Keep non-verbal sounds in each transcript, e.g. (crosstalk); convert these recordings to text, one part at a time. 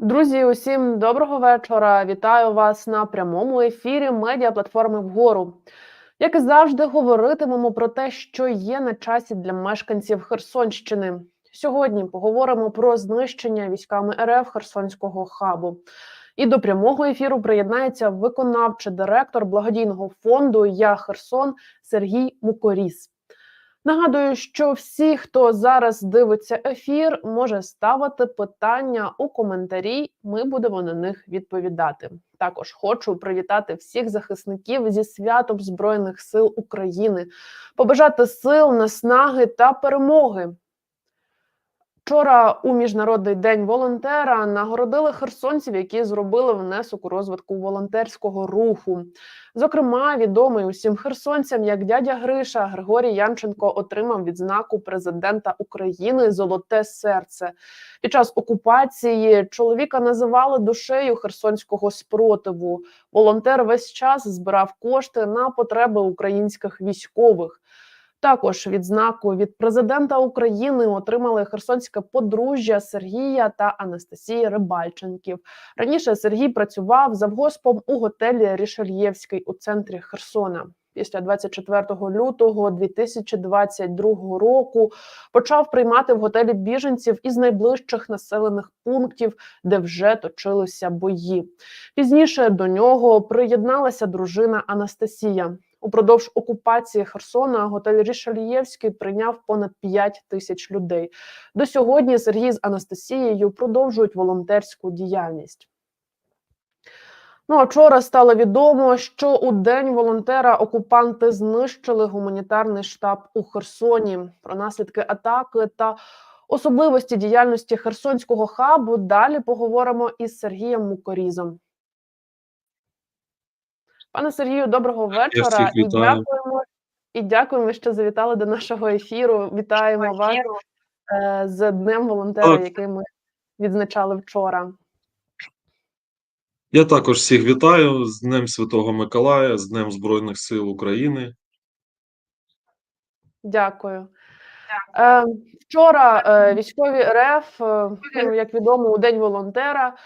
Друзі, усім доброго вечора. Вітаю вас на прямому ефірі медіаплатформи вгору. Як і завжди, говоритимемо про те, що є на часі для мешканців Херсонщини. Сьогодні поговоримо про знищення військами РФ Херсонського хабу. І до прямого ефіру приєднається виконавчий директор благодійного фонду Я Херсон Сергій Мукоріс. Нагадую, що всі, хто зараз дивиться ефір, може ставити питання у коментарі. Ми будемо на них відповідати. Також хочу привітати всіх захисників зі святом Збройних сил України, побажати сил, наснаги та перемоги. Вчора у міжнародний день волонтера нагородили херсонців, які зробили внесок у розвитку волонтерського руху. Зокрема, відомий усім херсонцям, як дядя Гриша Григорій Янченко отримав відзнаку президента України Золоте серце. Під час окупації чоловіка називали душею херсонського спротиву. Волонтер весь час збирав кошти на потреби українських військових. Також відзнаку від президента України отримали херсонське подружжя Сергія та Анастасії Рибальченків. Раніше Сергій працював завгоспом у готелі Рішельєвський у центрі Херсона. Після 24 лютого 2022 року почав приймати в готелі біженців із найближчих населених пунктів, де вже точилися бої. Пізніше до нього приєдналася дружина Анастасія. Упродовж окупації Херсона готель Рішельєвський прийняв понад 5 тисяч людей. До сьогодні Сергій з Анастасією продовжують волонтерську діяльність. Ну а вчора стало відомо, що у день волонтера окупанти знищили гуманітарний штаб у Херсоні. Про наслідки атаки та особливості діяльності Херсонського хабу далі поговоримо із Сергієм Мукорізом. Пане Сергію, доброго вечора і дякуємо. І дякуємо, що завітали до нашого ефіру. Вітаємо вас е, з Днем волонтера, Так. який ми відзначали вчора. Я також всіх вітаю з Днем Святого Миколая, з Днем Збройних сил України. Дякую. Е, вчора е, військові РФ, е, ну, як відомо, у День волонтера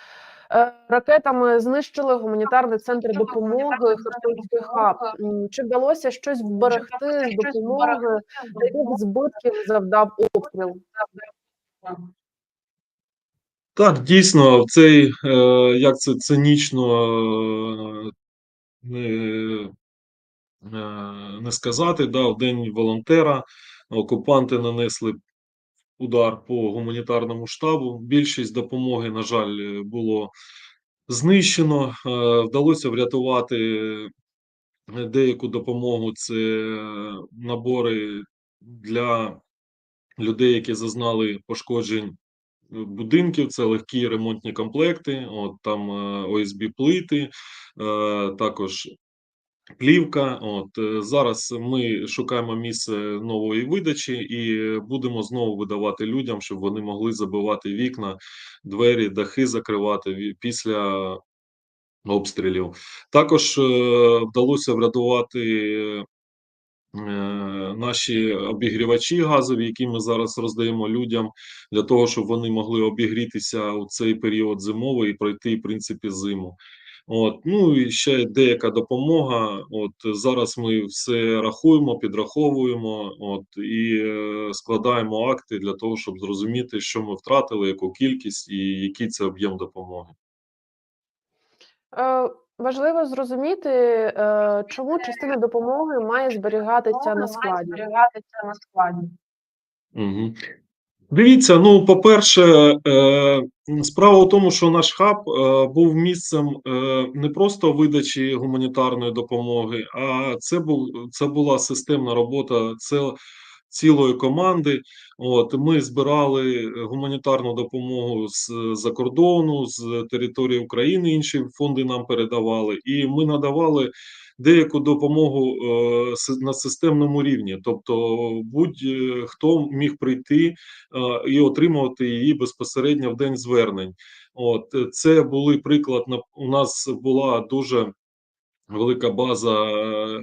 ракетами знищили гуманітарний центр допомоги Херсонський хаб. Чи вдалося щось вберегти з допомоги? Яких збитків завдав обстріл? Так, дійсно, цей, е, як це цинічно е, не, е, не сказати, да, в День волонтера окупанти нанесли удар по гуманітарному штабу. Більшість допомоги, на жаль, було знищено. Е, Вдалося врятувати деяку допомогу. Це набори для людей, які зазнали пошкоджень будинків. Це легкі ремонтні комплекти. От там е, ОСБ плити, е, також плівка. От е, зараз ми шукаємо місце нової видачі і будемо знову видавати людям, щоб вони могли забивати вікна, двері, дахи закривати після обстрілів. Також е, вдалося врятувати е, наші обігрівачі газові, які ми зараз роздаємо людям для того, щоб вони могли обігрітися у цей період зимовий і пройти, в принципі, зиму. От, ну і ще деяка допомога. От зараз ми все рахуємо, підраховуємо, от і е, складаємо акти для того, щоб зрозуміти, що ми втратили, яку кількість і який це об'єм допомоги. Е, Важливо зрозуміти, е, чому частина допомоги має зберігатися на складі. Угу. Дивіться, ну, по-перше, е, справа в тому, що наш хаб е, був місцем е, не просто видачі гуманітарної допомоги, а це був це була системна робота цілої команди. От ми збирали гуманітарну допомогу з-за кордону, з території України. Інші фонди нам передавали, і ми надавали деяку допомогу е, на системному рівні. Тобто, будь-хто міг прийти е, і отримувати її безпосередньо в день звернень. От е, це були приклад. У нас була дуже велика база е,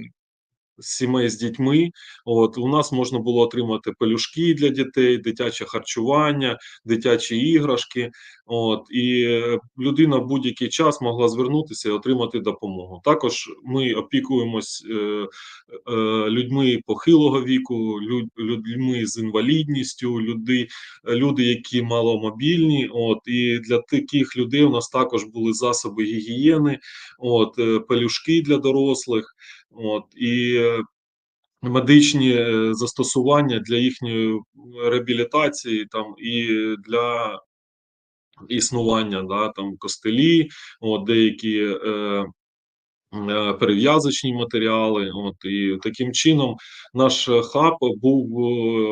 сімей з дітьми. От у нас можна було отримати пелюшки для дітей, дитяче харчування, дитячі іграшки. От і е, людина в будь-який час могла звернутися і отримати допомогу. Також ми опікуємось е, е, людьми похилого віку, люд, людьми з інвалідністю, люди, люди, які маломобільні. От і для таких людей у нас також були засоби гігієни, от е, пелюшки для дорослих, от і. е, Медичні е, застосування для їхньої реабілітації там і для існування, да, там костелі, от, деякі е, е, перев'язочні матеріали. От, і таким чином наш хаб був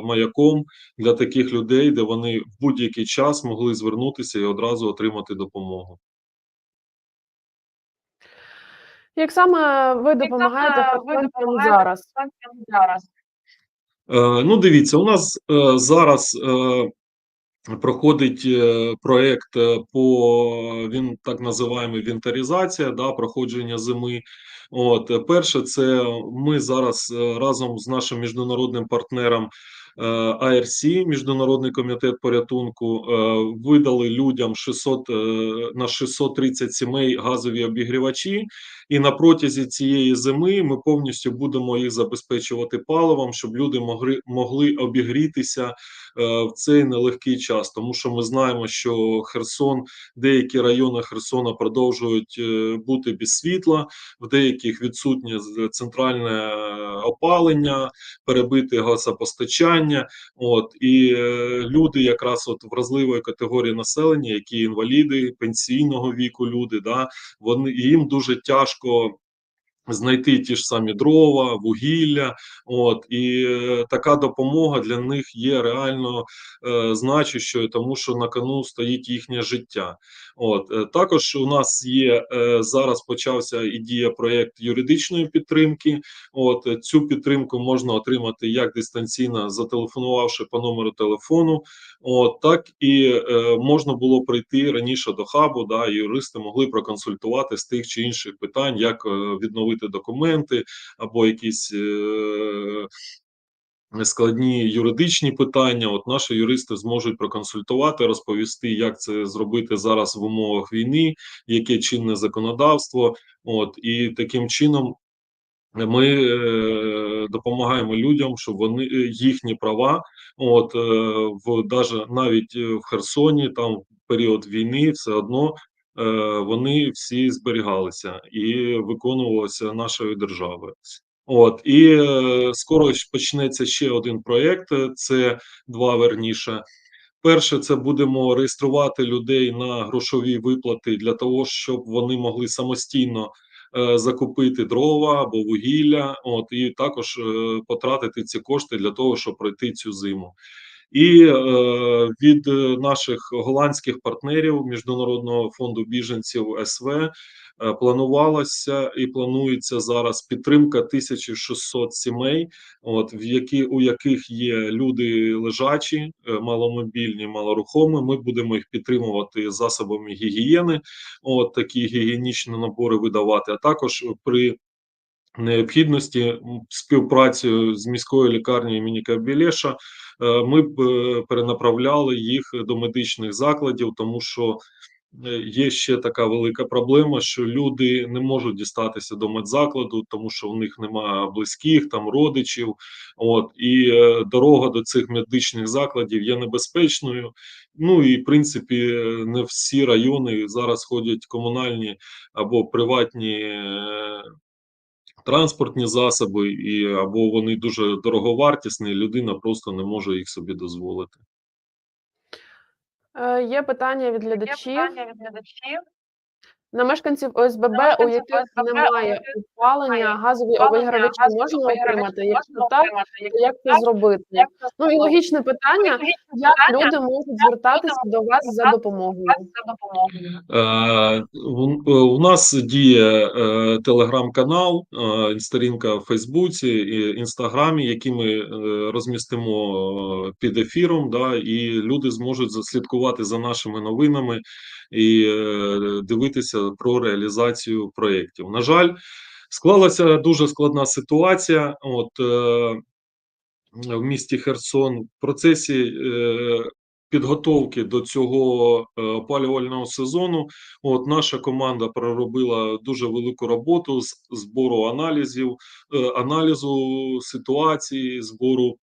маяком для таких людей, де вони в будь-який час могли звернутися і одразу отримати допомогу. Як саме ви допомагаєте допомагаєте зараз? зараз. Е, ну, дивіться, у нас е, зараз е, проходить проект по він так називаємо інвентаризація, да, проходження зими. От перше, це ми зараз разом з нашим міжнародним партнером е, IRC, Міжнародний комітет порятунку, е, видали людям 600, е, на 630 сімей газові обігрівачі. І на протязі цієї зими ми повністю будемо їх забезпечувати паливом, щоб люди могли, могли обігрітися в цей нелегкий час. Тому що ми знаємо, що Херсон, деякі райони Херсона продовжують е, бути без світла, в деяких відсутнє центральне е, опалення, перебите газопостачання. От і е, люди, якраз от вразливої категорії населення, які інваліди пенсійного віку, люди, да, вони їм дуже тяжко знайти ті ж самі дрова, вугілля. От і е, така допомога для них є реально е, значущою, тому що на кону стоїть їхнє життя. От е, також у нас є е, зараз почався і діє проєкт юридичної підтримки. От е, цю підтримку можна отримати як дистанційно, зателефонувавши по номеру телефону. От так і е, можна було прийти раніше до хабу, да, юристи могли проконсультувати з тих чи інших питань, як е, відновити документи або якісь. Е, Складні юридичні питання, от наші юристи зможуть проконсультувати, розповісти, як це зробити зараз в умовах війни, яке чинне законодавство. От і таким чином ми е, допомагаємо людям, щоб вони е, їхні права, от е, в даже навіть е, в Херсоні, там в період війни, все одно вони всі зберігалися і виконувалися нашою державою. От і е, скоро почнеться ще один проєкт. е, Це два верніше. Перше, це будемо реєструвати людей на грошові виплати для того, щоб вони могли самостійно е, закупити дрова або вугілля, от і також е, потратити ці кошти для того, щоб пройти цю зиму. І е, від е, наших голландських партнерів Міжнародного фонду біженців СВ е, планувалося і планується зараз підтримка 1600 сімей, от в які у яких є люди лежачі, маломобільні, малорухомі. Ми будемо їх підтримувати засобами гігієни. От такі гігієнічні набори видавати. А також при необхідності м, співпрацею з міською лікарнею імені Кабілеша ми б е, перенаправляли їх до медичних закладів, тому що е, є ще така велика проблема, що люди не можуть дістатися до медзакладу, тому що в них немає близьких, там родичів. От і е, дорога до цих медичних закладів є небезпечною. Ну і в принципі е, не всі райони зараз ходять комунальні або приватні. Транспортні засоби, і або вони дуже дороговартісні, людина просто не може їх собі дозволити. Е, Є питання від Є питання від глядачів. На мешканців ОСББ, у яких ОСББ, немає опалення, газові опалення, обігрівачі можна отримати? Якщо так, то як це зробити? як це Ну і логічне питання: Логічне як питання, люди можуть звертатися до вас за допомогою? за допомогою. Е, у, у нас діє е, телеграм-канал, е, сторінка в Фейсбуці і Інстаграмі, які ми е, розмістимо е, під ефіром, да, і люди зможуть заслідкувати за нашими новинами і е, дивитися про реалізацію проєктів. На жаль, Склалася дуже складна ситуація. От е, в місті Херсон в процесі е, підготовки до цього опалювального сезону. От наша команда проробила дуже велику роботу з збору аналізів, аналізу ситуації, збору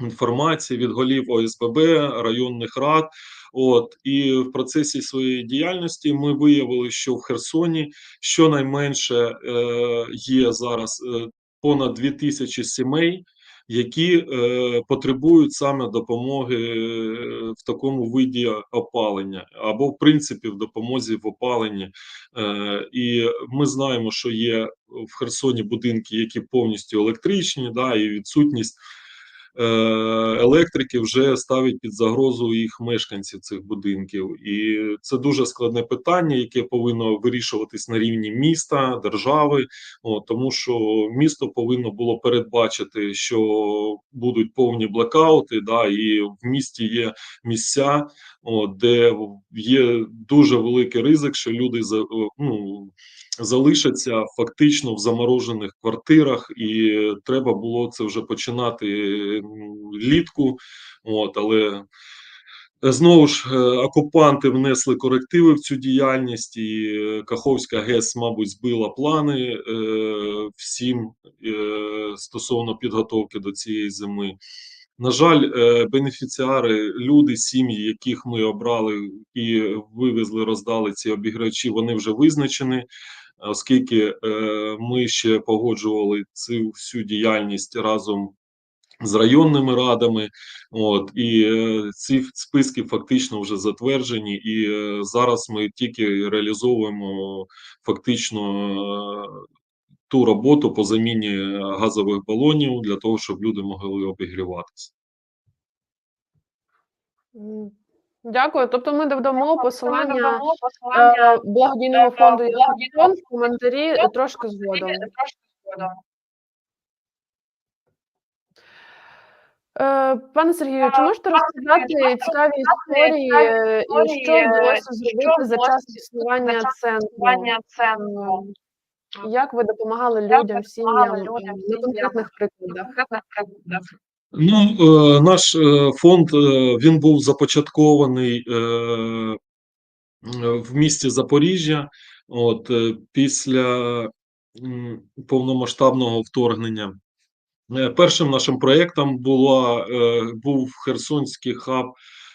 інформації від голів ОСББ, районних рад. От і в процесі своєї діяльності ми виявили, що в Херсоні щонайменше е, є зараз е, понад 2000 сімей, які е, потребують саме допомоги е, в такому виді опалення, або в принципі в допомозі в опаленні. Е, і ми знаємо, що є в Херсоні будинки, які повністю електричні, да, і відсутність електрики вже ставить під загрозу їх мешканців цих будинків, і це дуже складне питання, яке повинно вирішуватись на рівні міста, держави. О, тому що місто повинно було передбачити, що будуть повні блекаути, да, і в місті є місця, о, де є дуже великий ризик, що люди ну. Залишаться фактично в заморожених квартирах, і треба було це вже починати м, влітку. От, але Знову ж е, окупанти внесли корективи в цю діяльність, і е, Каховська ГЕС, мабуть, збила плани е, всім е, стосовно підготовки до цієї зими. На жаль, е, бенефіціари, люди, сім'ї, яких ми обрали і вивезли, роздали ці обіграчі, вони вже визначені, оскільки е, ми ще погоджували цю всю діяльність разом з районними радами. От і е, ці списки фактично вже затверджені, і е, зараз ми тільки реалізовуємо фактично е, ту роботу по заміні газових балонів для того, щоб люди могли обігріватися. Дякую. Тобто ми додамо посилання додамо посилання е, благодійного фонду е, в коментарі трошки згодом. Е, Пане Сергію, чи можете розказати цікаві історії, е, і що вдалося зробити за час існування центру? Е, Як ви допомагали людям, сім'ям е, на конкретних прикладах? Ну, е, наш е, фонд е, він був започаткований в місті Запоріжжя. От після повномасштабного вторгнення. Першим нашим проєктом була був Херсонський хаб.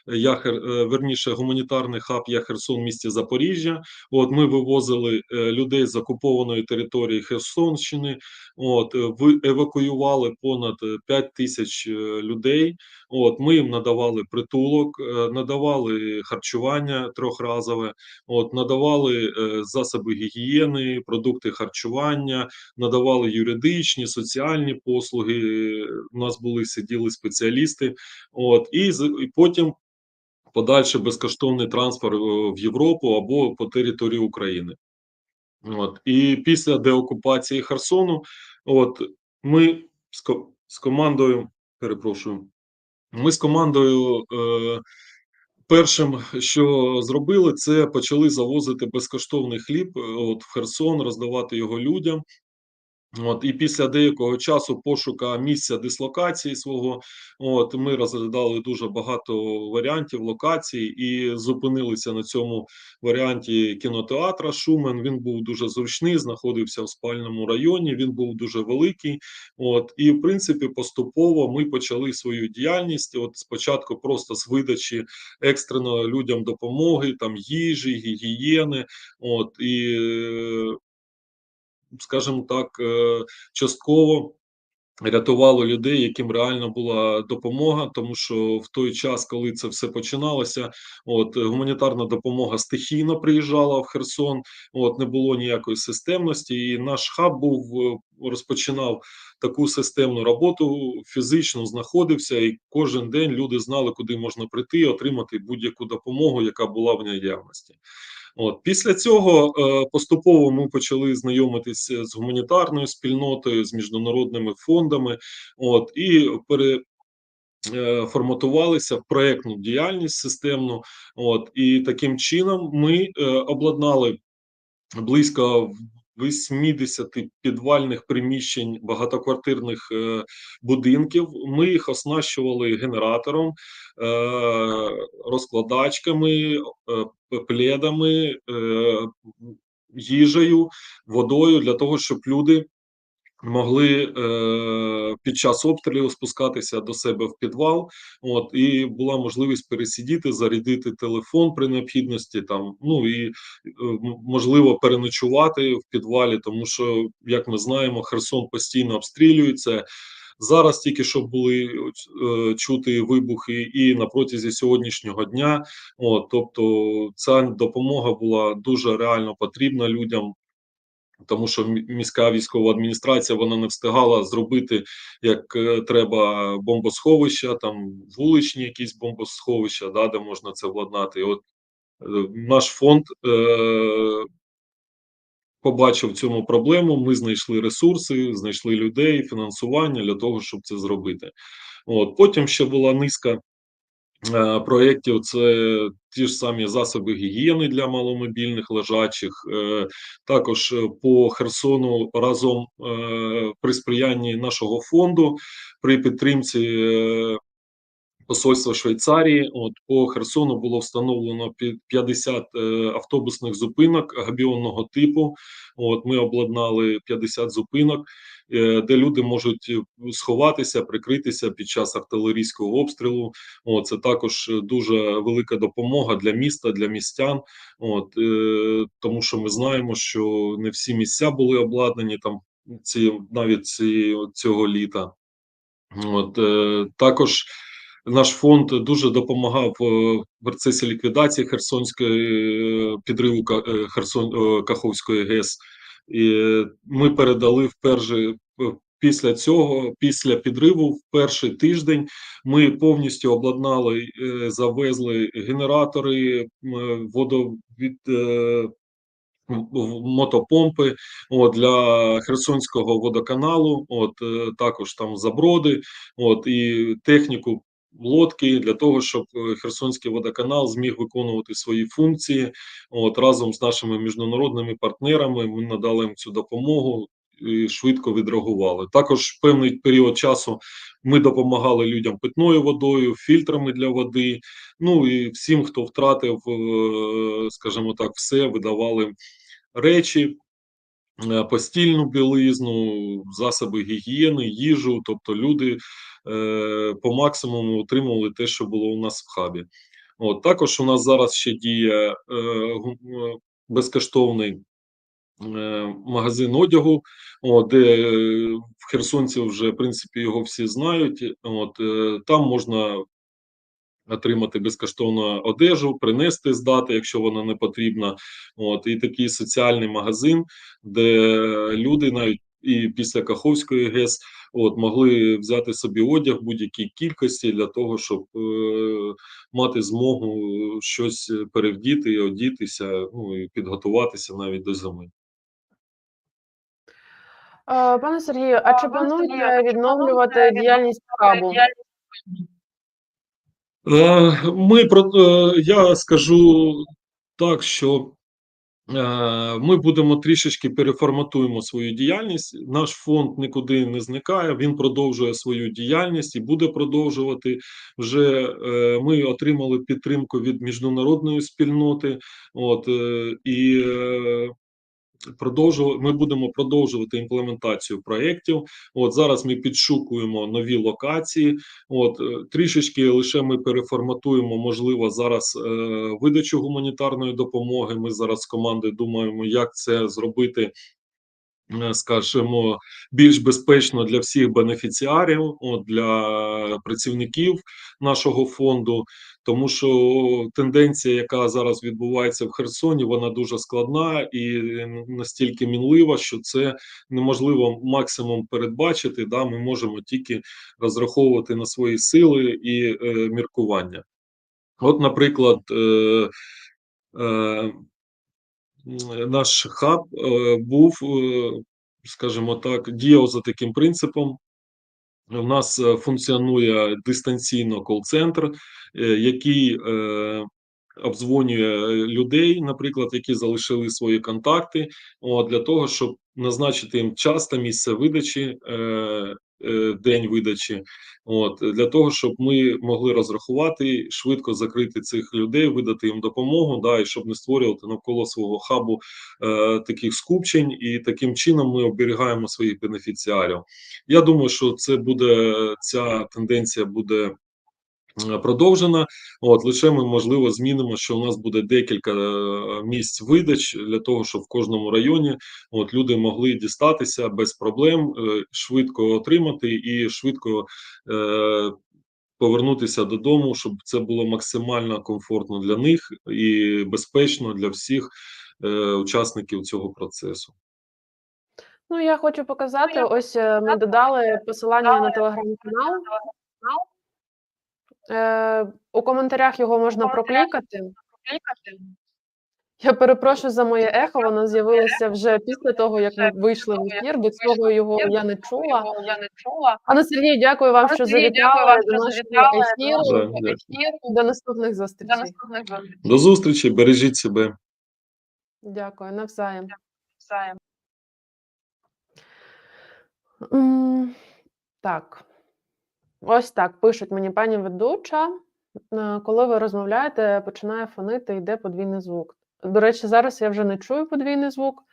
Я е, верніше гуманітарний хаб Я Херсон в місті Запоріжжя. От ми вивозили е, людей з окупованої території Херсонщини. От е, евакуювали понад 5 тисяч людей. От ми їм надавали притулок, надавали харчування трьохразове, от надавали засоби гігієни, продукти харчування, надавали юридичні, соціальні послуги. У нас були сиділи спеціалісти. От і потім подальший безкоштовний трансфер в Європу або по території України. От і після деокупації Херсону, от ми з, ко- з командою, перепрошую, ми з командою. Е, Першим, що зробили, це почали завозити безкоштовний хліб е, от в Херсон, роздавати його людям. От і після деякого часу пошука місця дислокації свого, от ми розглядали дуже багато варіантів локацій і зупинилися на цьому варіанті кінотеатра Шумен. Він був дуже зручний, знаходився в спальному районі. Він був дуже великий. От і в принципі, поступово ми почали свою діяльність. От спочатку просто з видачі екстрено людям допомоги, там їжі, гігієни. От і скажімо так, е, частково рятувало людей, яким реально була допомога, тому що в той час, коли це все починалося, от гуманітарна допомога стихійно приїжджала в Херсон, от не було ніякої системності, і наш хаб був е, розпочинав таку системну роботу, фізично знаходився, і кожен день люди знали, куди можна прийти і отримати будь-яку допомогу, яка була в наявності. От після цього е, поступово ми почали знайомитися з гуманітарною спільнотою, з міжнародними фондами. От і пере. е, Форматувалися в проектну діяльність системну, от і таким чином ми е, обладнали близько 80 підвальних приміщень багатоквартирних е, будинків. Ми їх оснащували генератором, е, розкладачками, е, пледами, їжею, водою для того, щоб люди могли е, під час обстрілів спускатися до себе в підвал. От і була можливість пересидіти, зарядити телефон при необхідності, там ну і е, можливо переночувати в підвалі, тому що, як ми знаємо, Херсон постійно обстрілюється. Зараз тільки що були е, чути вибухи і на протязі сьогоднішнього дня. От, тобто, ця допомога була дуже реально потрібна людям. Тому що міська військова адміністрація вона не встигала зробити як е, треба бомбосховища, там вуличні якісь бомбосховища, да, де можна це владнати. І От е, наш фонд е, побачив в цьому проблему. Ми знайшли ресурси, знайшли людей, фінансування для того, щоб це зробити. От потім ще була низка проєктів. Це ті ж самі засоби гігієни для маломобільних лежачих. Е, також е, по Херсону разом е, при сприянні нашого фонду при підтримці. Посольства Швейцарії, от по Херсону було встановлено пі- 50 е, автобусних зупинок габіонного типу. От ми обладнали 50 зупинок, е, де люди можуть сховатися, прикритися під час артилерійського обстрілу. От це також дуже велика допомога для міста, для містян. От е, тому, що ми знаємо, що не всі місця були обладнані там ці навіть ці цього літа. От е, також наш фонд дуже допомагав е, в процесі ліквідації Херсонської е, підриву е, Херсон Каховської ГЕС. І ми передали вперше після цього, після підриву, в перший тиждень ми повністю обладнали, завезли генератори, водовід. мотопомпи от, для Херсонського водоканалу, от також там заброди, от і техніку. Лодки для того, щоб е, Херсонський водоканал зміг виконувати свої функції. От разом з нашими міжнародними партнерами ми надали їм цю допомогу і швидко відреагували. Також певний період часу ми допомагали людям питною водою, фільтрами для води. Ну і всім, хто втратив, е, скажімо так, все видавали речі, постільну білизну, засоби гігієни, їжу. Тобто люди е, по максимуму отримували те, що було у нас в хабі. От також у нас зараз ще діє е, е, безкоштовний. е, Магазин одягу, от, де е, в Херсонці вже в принципі його всі знають. От е, там можна отримати безкоштовно одежу, принести здати, якщо вона не потрібна. От і такий соціальний магазин, де люди навіть і після Каховської ГЕС от могли взяти собі одяг будь-якій кількості для того, щоб е, мати змогу щось перевдіти, одітися, ну і підготуватися навіть до зими. Е, Пане Сергію, а чи чи відновлювати діяльність хабу? Е, Ми е, я скажу так, що е, ми будемо трішечки переформатуємо свою діяльність. Наш фонд нікуди не зникає. Він продовжує свою діяльність і буде продовжувати. Вже ми отримали підтримку від міжнародної спільноти. От і продовжу- ми будемо продовжувати імплементацію проєктів. От зараз ми підшукуємо нові локації. От е, трішечки лише ми переформатуємо, можливо, зараз е, видачу гуманітарної допомоги. Ми зараз з командою думаємо, як це зробити. е, Скажімо, більш безпечно для всіх бенефіціарів, от для працівників нашого фонду, тому що тенденція, яка зараз відбувається в Херсоні, вона дуже складна і настільки мінлива, що це неможливо максимум передбачити. Да, ми можемо тільки розраховувати на свої сили і е, міркування. От, наприклад, е, е, наш хаб е, був, е, скажімо так, діяв за таким принципом. У нас е, функціонує дистанційно кол-центр, е, який обзвонює е, людей, наприклад, які залишили свої контакти, для того, щоб назначити їм час та місце видачі, день видачі, от, для того, щоб ми могли розрахувати, швидко закрити цих людей, видати їм допомогу, да, і щоб не створювати навколо свого хабу е, таких скупчень, і таким чином ми оберігаємо своїх бенефіціарів. Я думаю, що це буде ця тенденція буде е, продовжена. От лише ми можливо змінимо, що у нас буде декілька е, місць видач для того, щоб в кожному районі от люди могли дістатися без проблем, е, швидко отримати і швидко. Е, Повернутися додому, щоб це було максимально комфортно для них і безпечно для всіх е, учасників цього процесу. Ну, я хочу показати. Ось е, ми додали посилання на телеграм-канал. Е, у коментарях його можна проклікати. Я перепрошую за моє ехо, воно з'явилося вже після того, як ми вийшли в ефір. До цього його я не чула. Пане Сергій, дякую вам, що завітали вам, до нашого ефіру. До наступних зустрічей. До зустрічі, бережіть себе. Дякую, навзаєм. Так. Ось так пишуть мені пані ведуча. е, Коли ви розмовляєте, починає фонити, йде подвійний звук. До речі, зараз я вже не чую подвійний звук.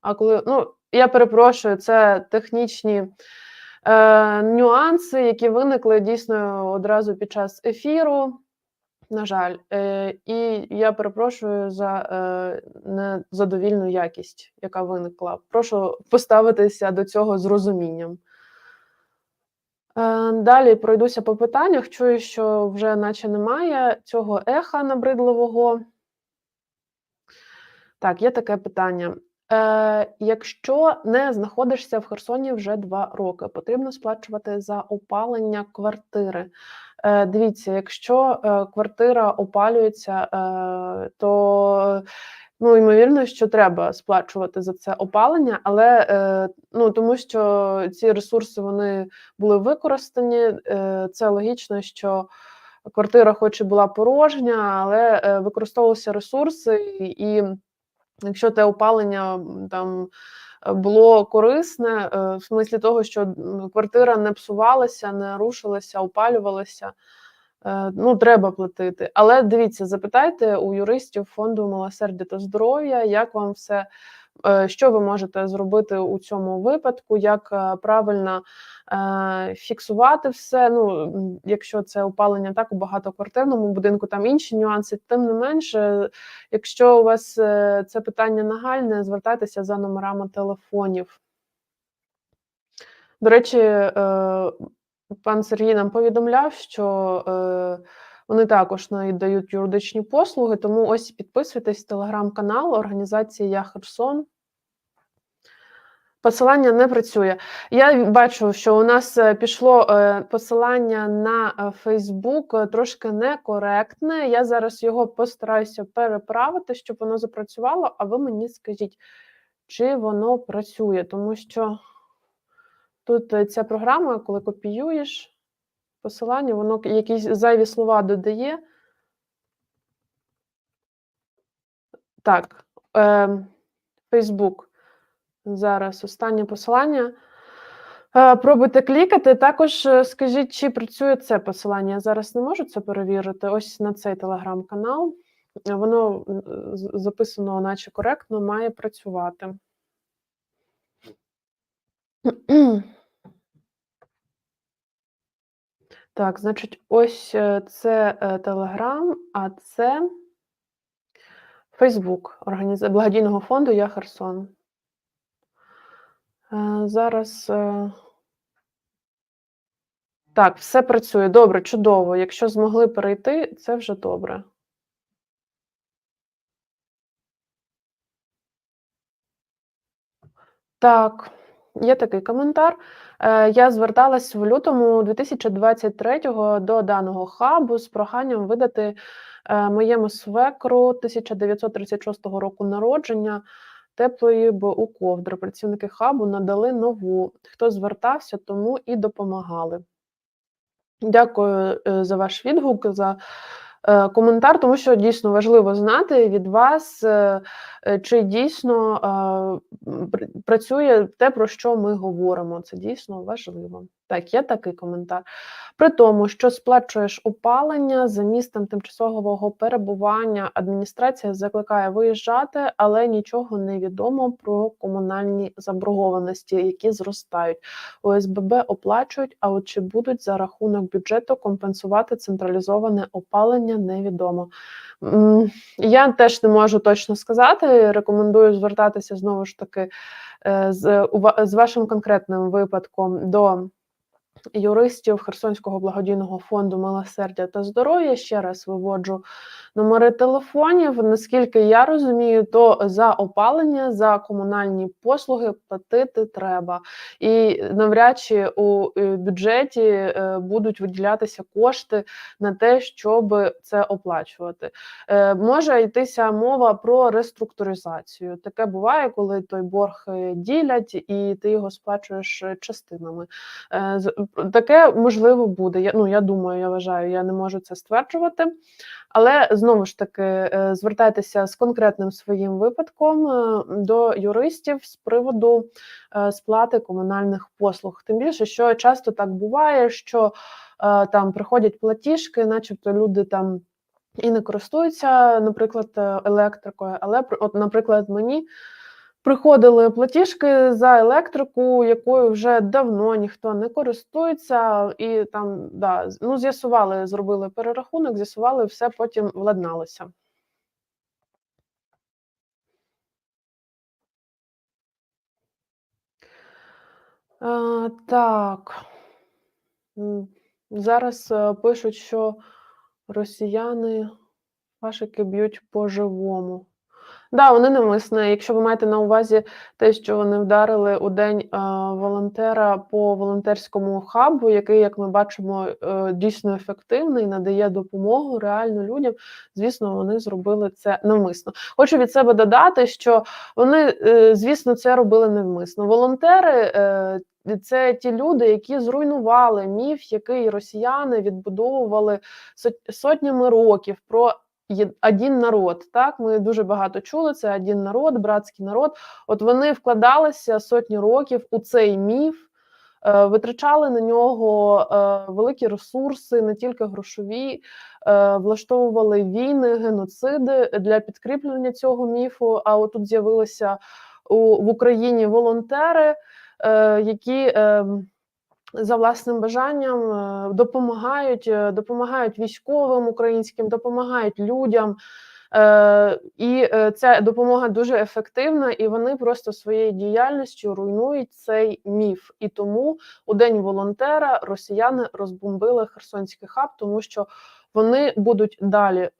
А коли, ну, я перепрошую, це технічні е, нюанси, які виникли дійсно одразу під час ефіру. На жаль, е, і я перепрошую за е, незадовільну якість, яка виникла. Прошу поставитися до цього з розумінням. Е, Далі пройдуся по питаннях. Чую, що вже наче немає цього еха набридливого. Так, є таке питання. Е, якщо не знаходишся в Херсоні вже два роки, потрібно сплачувати за опалення квартири. Е, дивіться, якщо е, квартира опалюється, е, то ну, ймовірно, що треба сплачувати за це опалення, але е, ну, тому що ці ресурси вони були використані. Е, це логічно, що квартира, хоч і була порожня, але е, використовувалися ресурси, і якщо те опалення там е, було корисне, е, в смислі того, що квартира не псувалася, не рушилася, опалювалася. Е, Ну, треба платити. Але дивіться, запитайте у юристів фонду милосердя та здоров'я, як вам все, е, що ви можете зробити у цьому випадку, як е, правильно фіксувати все. Ну, якщо це опалення так у багатоквартирному будинку, там інші нюанси. Тим не менше, якщо у вас це питання нагальне, звертайтеся за номерами телефонів. До речі, пан Сергій нам повідомляв, що е, вони також надають юридичні послуги, тому ось підписуйтесь телеграм-канал організації Я Херсон. Посилання не працює. Я бачу, що у нас е, пішло е, посилання на Фейсбук трошки некоректне. Я зараз його постараюся переправити, щоб воно запрацювало, а ви мені скажіть, чи воно працює, тому що тут е, ця програма, коли копіюєш посилання, воно якісь зайві слова додає. Так, е, Фейсбук. Зараз останнє посилання. Е, Пробуйте клікати. Також е, скажіть, чи працює це посилання. Я зараз не можу це перевірити. Ось на цей телеграм-канал. Воно записано, наче коректно, має працювати. Так, значить, ось е, це Телеграм, а це Фейсбук благодійного фонду Я Херсон. Е, Зараз. е, Так, все працює. Добре, чудово. Якщо змогли перейти, це вже добре. Так, є такий коментар. Е, Я зверталась в лютому 2023-го до даного хабу з проханням видати е, моєму свекру 1936 року народження теплої БУ ковдри. Працівники хабу надали нову. Хто звертався, тому і допомагали. Дякую е, за ваш відгук, за коментар, тому що дійсно важливо знати від вас, е, е, чи дійсно е, працює те, про що ми говоримо. Це дійсно важливо. Так, є такий коментар. При тому, що сплачуєш опалення за місцем тимчасового перебування, адміністрація закликає виїжджати, але нічого не відомо про комунальні заборгованості, які зростають. ОСББ оплачують, а от чи будуть за рахунок бюджету компенсувати централізоване опалення, невідомо. Я теж не можу точно сказати. Рекомендую звертатися знову ж таки е, з, з вашим конкретним випадком до юристів Херсонського благодійного фонду милосердя та здоров'я. Ще раз виводжу номери телефонів. Наскільки я розумію, то за опалення, за комунальні послуги платити треба. І навряд чи у е, бюджеті е, будуть виділятися кошти на те, щоб це оплачувати. Е, Може йтися мова про реструктуризацію. Таке буває, коли той борг ділять, і ти його сплачуєш частинами. Таке можливо буде. Я ну я думаю, я вважаю, я не можу це стверджувати. Але знову ж таки е, звертайтеся з конкретним своїм випадком е, до юристів з приводу е, сплати комунальних послуг. Тим більше, що часто так буває, що там приходять платіжки, начебто люди там. І не користуються, наприклад, електрикою. Але от, наприклад, мені приходили платіжки за електрику, якою вже давно ніхто не користується, і там да, ну, з'ясували, зробили перерахунок, з'ясували, все потім владналося. Е, так. Зараз е, пишуть, що росіяни фашики б'ють по-живому. Да, вони навмисно. Якщо ви маєте на увазі те, що вони вдарили у день е, волонтера по волонтерському хабу, який, як ми бачимо, е, дійсно ефективний, надає допомогу реально людям. Звісно, вони зробили це навмисно. Хочу від себе додати, що вони, е, звісно, це робили навмисно. Волонтери. Це ті люди, які зруйнували міф, який росіяни відбудовували сот- сотнями років про є- один народ. Так, ми дуже багато чули. Це один народ, братський народ. От вони вкладалися сотні років у цей міф, е, витрачали на нього е, великі ресурси, не тільки грошові, е, влаштовували війни, геноциди для підкріплення цього міфу. А от тут з'явилися в Україні волонтери, які. За власним бажанням е, допомагають, е, допомагають військовим українським, допомагають людям. Е, І ця допомога дуже ефективна, і вони просто своєю діяльністю руйнують цей міф. І тому у день волонтера росіяни розбомбили Херсонський хаб, тому що вони будуть далі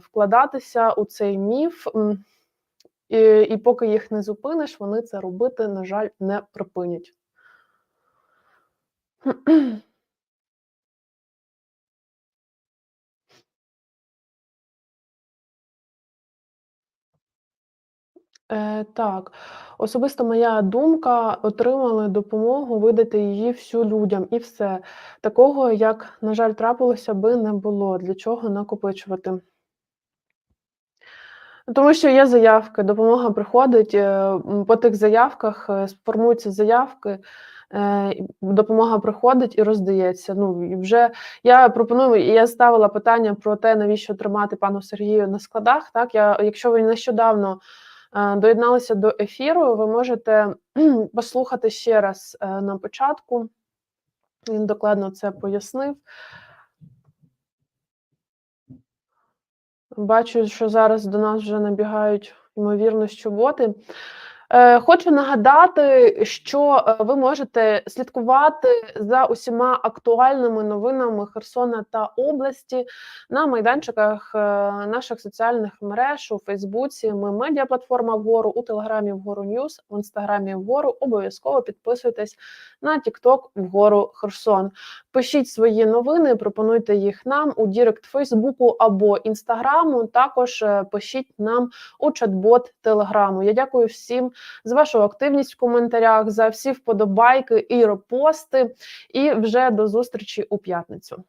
вкладатися у цей міф. І, і поки їх не зупиниш, вони це робити, на жаль, не припинять. (clears throat) Е, так, особисто моя думка, отримали допомогу видати її всю людям, і все. Такого, як, на жаль, трапилося би не було. Для чого накопичувати? Тому що є заявки, допомога приходить, е, по тих заявках е, сформуються заявки, допомога приходить і роздається. Ну, і вже я пропоную, я ставила питання про те, навіщо тримати пану Сергію на складах. Так, я, якщо ви нещодавно е, доєдналися до ефіру, ви можете (clears throat) послухати ще раз е, на початку. Він докладно це пояснив. Бачу, що зараз до нас вже набігають ймовірно, що боти. Е, Хочу нагадати, що е, ви можете слідкувати за усіма актуальними новинами Херсона та області на майданчиках е, наших соціальних мереж у Фейсбуці. Ми медіаплатформа вгору, у Телеграмі вгору Ньюс, в інстаграмі вгору. Обов'язково підписуйтесь на Тікток вгору Херсон. Пишіть свої новини, пропонуйте їх нам у Дірект Фейсбуку або Інстаграму. Також пишіть нам у чат-бот Телеграму. Я дякую всім за вашу активність в коментарях, за всі вподобайки і репости. І вже до зустрічі у п'ятницю.